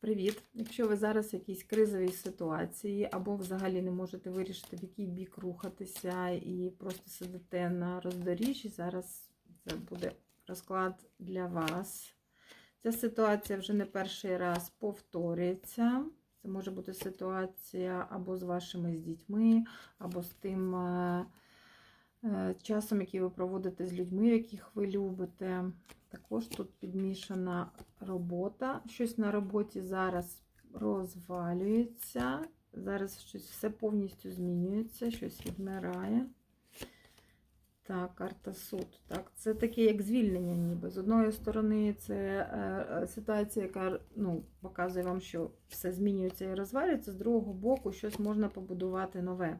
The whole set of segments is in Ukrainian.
Привіт! Якщо ви зараз в якійсь кризовій ситуації, або взагалі не можете вирішити, в який бік рухатися, і просто сидите на роздоріжжі, зараз це буде розклад для вас. Ця ситуація вже не перший раз повторюється. Це може бути ситуація або з вашими з дітьми, або з тим е, е, часом, який ви проводите з людьми, яких ви любите. Також тут підмішана робота. Щось на роботі зараз розвалюється. Зараз щось все повністю змінюється, щось відмирає. Так, карта суд. Так, це таке як звільнення, ніби. З одної сторони, це е, ситуація, яка ну, показує вам, що все змінюється і розвалюється, з другого боку, щось можна побудувати нове.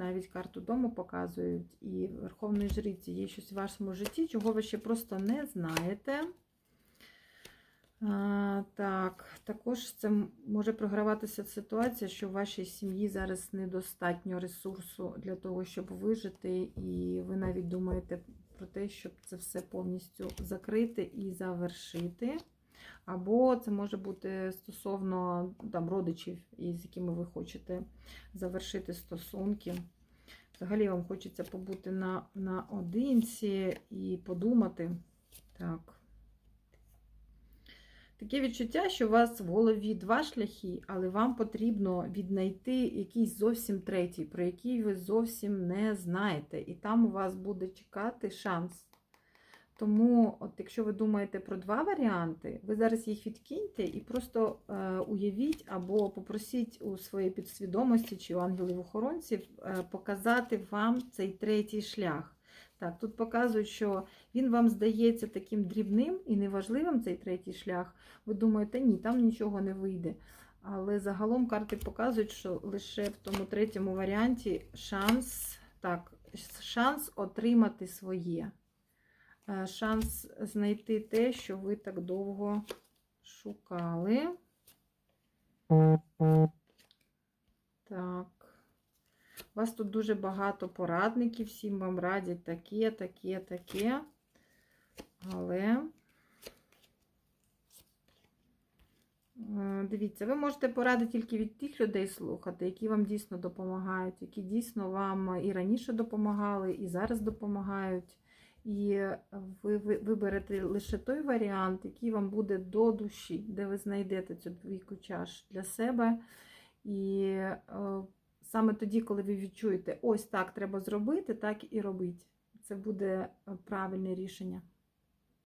Навіть карту дому показують, і Верховної Жриці є щось в вашому житті, чого ви ще просто не знаєте. А, так, також це може програватися ситуація, що в вашій сім'ї зараз недостатньо ресурсу для того, щоб вижити, і ви навіть думаєте про те, щоб це все повністю закрити і завершити. Або це може бути стосовно там, родичів, з якими ви хочете завершити стосунки. Взагалі вам хочеться побути на, наодинці і подумати. Так. Таке відчуття, що у вас в голові два шляхи, але вам потрібно віднайти якийсь зовсім третій, про який ви зовсім не знаєте. І там у вас буде чекати шанс. Тому, от якщо ви думаєте про два варіанти, ви зараз їх відкиньте і просто е, уявіть або попросіть у своїй підсвідомості чи у ангелів-охоронців е, показати вам цей третій шлях. Так, тут показують, що він вам здається таким дрібним і неважливим цей третій шлях. Ви думаєте, ні, там нічого не вийде. Але загалом карти показують, що лише в тому третьому варіанті шанс, так, шанс отримати своє. Е, Шанс знайти те, що ви так довго шукали. Так. У вас тут дуже багато порадників, всім вам радять таке, таке, таке. Але, е, дивіться, ви можете поради тільки від тих людей слухати, які вам дійсно допомагають, які дійсно вам і раніше допомагали, і зараз допомагають. І ви виберете лише той варіант, який вам буде до душі, де ви знайдете цю двійку чаш для себе. І е, саме тоді, коли ви відчуєте, ось так треба зробити, так і робіть. Це буде правильне рішення.